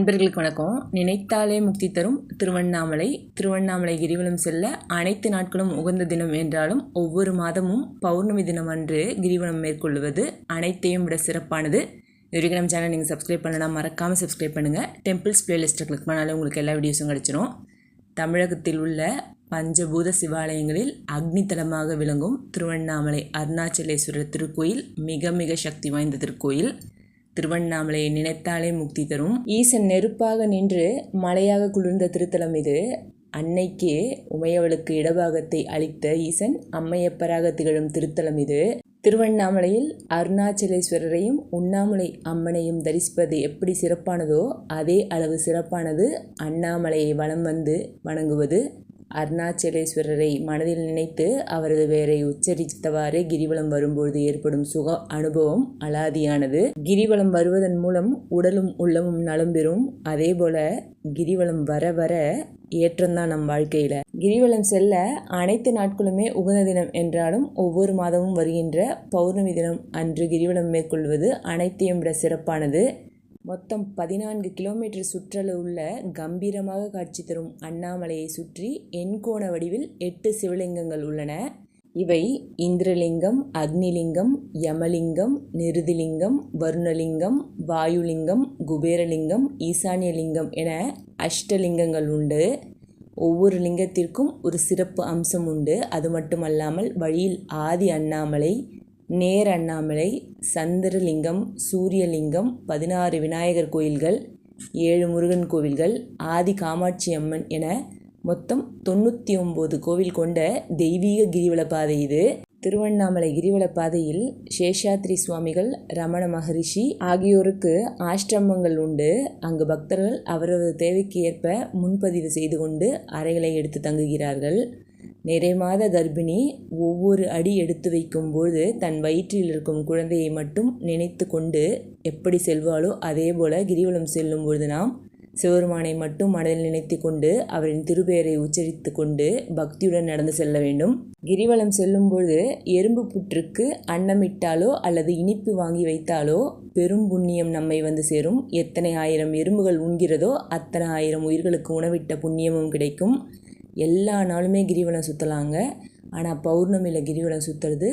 அன்பர்களுக்கு வணக்கம். நினைத்தாலே முக்தி தரும் திருவண்ணாமலை. திருவண்ணாமலை கிரிவலம் செல்ல அனைத்து நாட்களும் உகந்த தினம் என்றாலும் ஒவ்வொரு மாதமும் பௌர்ணமி தினம் அன்று கிரிவலம் மேற்கொள்வது அனைத்தையும் விட சிறப்பானது. இதுவரைக்கும் நம்ம சேனல் நீங்கள் சப்ஸ்கிரைப் பண்ணலாம் மறக்காமல் சப்ஸ்கிரைப் பண்ணுங்கள் டெம்பிள்ஸ் பிளேலிஸ்ட்டை கிளிக் பண்ணாலே உங்களுக்கு எல்லா வீடியோஸும் கிடச்சிரும். தமிழகத்தில் உள்ள பஞ்சபூத சிவாலயங்களில் அக்னி தலமாக விளங்கும் திருவண்ணாமலை அருணாச்சலேஸ்வரர் திருக்கோயில் மிக மிக சக்தி வாய்ந்த திருக்கோயில். திருவண்ணாமலையை நினைத்தாலே முக்தி தரும். ஈசன் நெருப்பாக நின்று மலையாக குளிர்ந்த திருத்தலம் இது. அன்னைக்கே உமையவளுக்கு இடபாகத்தை அளித்த ஈசன் அம்மையப்பராக திகழும் திருத்தலம் இது. திருவண்ணாமலையில் அருணாச்சலேஸ்வரரையும் உண்ணாமலை அம்மனையும் தரிசிப்பது எப்படி சிறப்பானதோ அதே அளவு சிறப்பானது அண்ணாமலையை வலம் வந்து வணங்குவது. அருணாச்சலேஸ்வரரை மனதில் நினைத்து அவரது பெயரை உச்சரித்தவாறு கிரிவலம் வரும்போது ஏற்படும் சுக அனுபவம் அலாதியானது. கிரிவலம் வருவதன் மூலம் உடலும் உள்ளமும் நலம் பெறும். அதே போல கிரிவலம் வர வர ஏற்றம்தான் நம் வாழ்க்கையில். கிரிவலம் செல்ல அனைத்து நாட்களுமே உகந்த தினம் என்றாலும் ஒவ்வொரு மாதமும் வருகின்ற பௌர்ணமி தினம் அன்று கிரிவலம் மேற்கொள்வது அனைத்தையும் விட சிறப்பானது. மொத்தம் பதினான்கு கிலோமீட்டர் சுற்றளவுள்ள கம்பீரமாக காட்சி தரும் அண்ணாமலையை சுற்றி எண்கோண வடிவில் எட்டு சிவலிங்கங்கள் உள்ளன. இவை இந்திரலிங்கம் அக்னிலிங்கம் யமலிங்கம் நிருதிலிங்கம் வருணலிங்கம் வாயுலிங்கம் குபேரலிங்கம் ஈசானியலிங்கம் என அஷ்டலிங்கங்கள் உண்டு. ஒவ்வொரு லிங்கத்திற்கும் ஒரு சிறப்பு அம்சம் உண்டு. அது மட்டுமல்லாமல் வழியில் ஆதி அண்ணாமலை நேர் அண்ணாமலை சந்திரலிங்கம் சூரியலிங்கம் பதினாறு விநாயகர் கோயில்கள் ஏழு முருகன் கோவில்கள் ஆதி காமாட்சி அம்மன் என மொத்தம் தொண்ணூற்றி ஒம்பது கோவில் கொண்ட தெய்வீக கிரிவலப்பாதை இது. திருவண்ணாமலை கிரிவல பாதையில் சேஷாத்ரி சுவாமிகள் ரமண மகரிஷி ஆகியோருக்கு ஆஷ்டிரமங்கள் உண்டு. அங்கு பக்தர்கள் அவரது தேவைக்கு ஏற்ப முன்பதிவு செய்து கொண்டு அறைகளை எடுத்து தங்குகிறார்கள். நிறைமாத கர்ப்பிணி ஒவ்வொரு அடி எடுத்து வைக்கும்போது தன் வயிற்றில் இருக்கும் குழந்தையை மட்டும் நினைத்து கொண்டு எப்படி செல்வாளோ அதே போல கிரிவலம் செல்லும் பொழுது நாம் சிவருமானை மட்டும் மனதில் நினைத்து கொண்டு அவரின் திருப்பெயரை உச்சரித்து கொண்டு பக்தியுடன் நடந்து செல்ல வேண்டும். கிரிவலம் செல்லும்பொழுது எறும்பு புற்றுக்கு அன்னமிட்டாலோ அல்லது இனிப்பு வாங்கி வைத்தாலோ பெரும் புண்ணியம் நம்மை வந்து சேரும். எத்தனை ஆயிரம் எறும்புகள் உண்கிறதோ அத்தனை ஆயிரம் உயிர்களுக்கு உணவிட்ட புண்ணியமும் கிடைக்கும். எல்லா நாளுமே கிரிவலம் சுற்றலாங்க ஆனால் பௌர்ணமியில் கிரிவலம் சுற்றுறது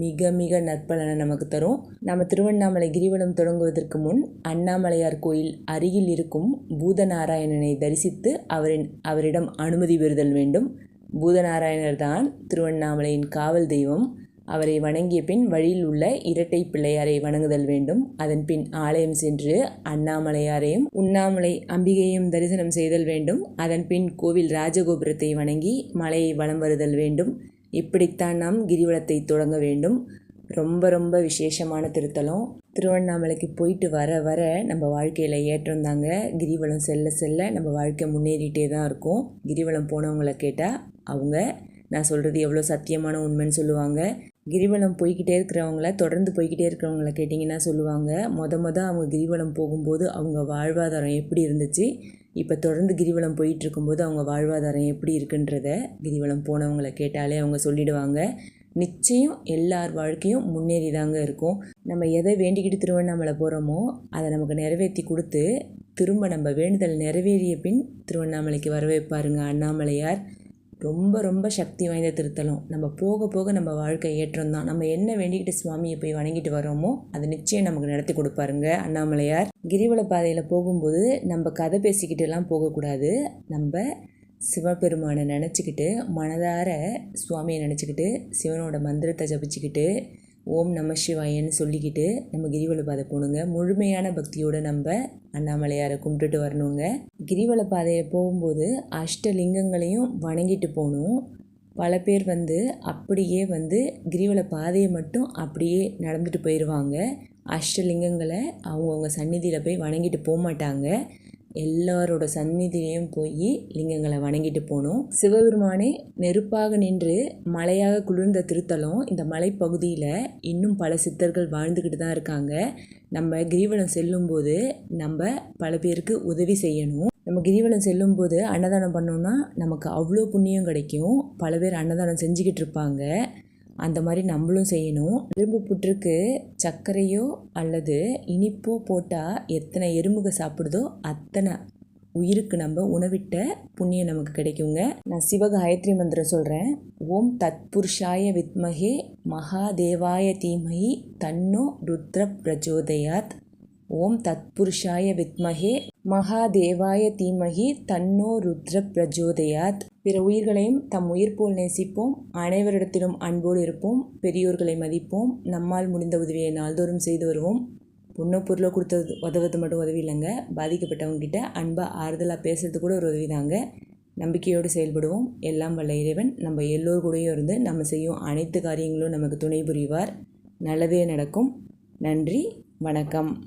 மிக மிக நற்பலனை நமக்கு தரும். நம்ம திருவண்ணாமலை கிரிவலம் தொடங்குவதற்கு முன் அண்ணாமலையார் கோயில் அருகில் இருக்கும் பூதநாராயணனை தரிசித்து அவரின் அவரிடம் அனுமதி பெறுதல் வேண்டும். பூதநாராயணர் தான் திருவண்ணாமலையின் காவல் தெய்வம். அவரை வணங்கிய பின் வழியில் உள்ள இரட்டை பிள்ளையாரை வணங்குதல் வேண்டும். அதன் பின் ஆலயம் சென்று அண்ணாமலையாரையும் உண்ணாமலை அம்பிகையும் தரிசனம் செய்தல் வேண்டும். அதன் பின் கோவில் ராஜகோபுரத்தை வணங்கி மலையை வலம் வருதல் வேண்டும். இப்படித்தான் நாம் கிரிவலத்தை தொடங்க வேண்டும். ரொம்ப ரொம்ப விசேஷமான திருத்தலம். திருவண்ணாமலைக்கு போயிட்டு வர வர நம்ம வாழ்க்கையில் ஏற்றம் தாங்க. கிரிவலம் செல்ல செல்ல நம்ம வாழ்க்கை முன்னேறிட்டே தான் இருக்கும். கிரிவலம் போனவங்களை கேட்டால் அவங்க நான் சொல்கிறது எவ்வளோ சத்தியமான உண்மைன்னு சொல்லுவாங்க. கிரிவலம் போய்கிட்டே இருக்கிறவங்கள தொடர்ந்து போய்கிட்டே இருக்கிறவங்கள கேட்டிங்கன்னா சொல்லுவாங்க. மொத மொதல் அவங்க கிரிவலம் போகும்போது அவங்க வாழ்வாதாரம் எப்படி இருந்துச்சு? இப்போ தொடர்ந்து கிரிவலம் போயிட்டுருக்கும்போது அவங்க வாழ்வாதாரம் எப்படி இருக்குன்றத கிரிவலம் போனவங்களை கேட்டாலே அவங்க சொல்லிடுவாங்க. நிச்சயம் எல்லார் வாழ்க்கையும் முன்னேறி தாங்க இருக்கும். நம்ம எதை வேண்டிக்கிட்டு திருவண்ணாமலை போகிறோமோ அதை நமக்கு நிறைவேற்றி கொடுத்து திரும்ப நம்ம வேண்டுதல் நிறைவேறிய பின் திருவண்ணாமலைக்கு வர வைப்பாருங்க அண்ணாமலையார். ரொம்ப ரொம்ப சக்தி வாய்ந்த திருத்தலம். நம்ம போக போக நம்ம வாழ்க்கை ஏற்றம் தான் நம்ம என்ன வேண்டிக்கிட்டு சுவாமியை போய் வணங்கிட்டு வரோமோ அது நிச்சயம் நமக்கு நடத்தி கொடுப்பாருங்க. அண்ணாமலையார் கிரிவல பாதையில் போகும்போது நம்ம கதை பேசிக்கிட்டுலாம் போகக்கூடாது. நம்ம சிவபெருமானை நினச்சிக்கிட்டு மனதார சுவாமியை நினச்சிக்கிட்டு சிவனோட மந்திரத்தை ஜபிச்சுக்கிட்டு ஓம் நம சிவாயன்னு சொல்லிக்கிட்டு நம்ம கிரிவல பாதை போகணுங்க முழுமையான பக்தியோடு நம்ம அண்ணாமலையாரை கும்பிட்டுட்டு வரணுங்க. கிரிவல பாதையை போகும்போது அஷ்டலிங்கங்களையும் வணங்கிட்டு போகணும். பல பேர் வந்து அப்படியே வந்து கிரிவல பாதையை மட்டும் அப்படியே நடந்துட்டு போயிடுவாங்க அஷ்டலிங்கங்களை அவங்கவுங்க சந்நிதியில் போய் வணங்கிட்டு போக மாட்டாங்க எல்லாரோட சந்நிதியிலையும் போய் லிங்கங்களை வணங்கிட்டு போனோம். சிவபெருமானே நெருப்பாக நின்று மலையாக குளிர்ந்த திருத்தலம் இந்த மலைப்பகுதியில் இன்னும் பல சித்தர்கள் வாழ்ந்துக்கிட்டு தான் இருக்காங்க. நம்ம கிரிவலம் செல்லும்போது நம்ம பல பேருக்கு உதவி செய்யணும். நம்ம கிரிவலம் செல்லும்போது அன்னதானம் பண்ணோம்னா நமக்கு அவ்வளோ புண்ணியம் கிடைக்கும். பல பேர் அன்னதானம் செஞ்சுக்கிட்டு இருப்பாங்க. அந்த மாதிரி நம்மளும் செய்யணும். எறும்பு புற்றுக்கு சர்க்கரையோ அல்லது இனிப்போ போட்டால் எத்தனை எறும்புக சாப்பிடுதோ அத்தனை உயிருக்கு நம்ம உணவிட்ட புண்ணியம் நமக்கு கிடைக்குங்க. நான் சிவகாயத்ரி மந்திரம் சொல்கிறேன் ஓம் தத்புருஷாய வித்மகே மகாதேவாய தீமகி தன்னோ ருத்ர பிரஜோதயாத் ஓம் தத்புருஷாய வித்மகே மகாதேவாய தீமகி தன்னோ ருத்ர பிரஜோதயாத் பிற உயிர்களையும் தம் உயிர் போல் நேசிப்போம். அனைவரிடத்திலும் அன்போடு இருப்போம். பெரியோர்களை மதிப்போம். நம்மால் முடிந்த உதவியை நாள்தோறும் செய்து வருவோம். பொண்ணோ பொருளோ கொடுத்தது உதவுறது மட்டும் உதவி இல்லைங்க. பாதிக்கப்பட்டவங்ககிட்ட அன்பாக ஆறுதலாக பேசுறது கூட ஒரு உதவி தாங்க நம்பிக்கையோடு செயல்படுவோம். எல்லாம் வல்ல இறைவன். நம்ம எல்லோர் கூடயும் இருந்து நம்ம செய்யும் அனைத்து காரியங்களும் நமக்கு துணை புரிவார். நல்லதே நடக்கும். நன்றி. வணக்கம்.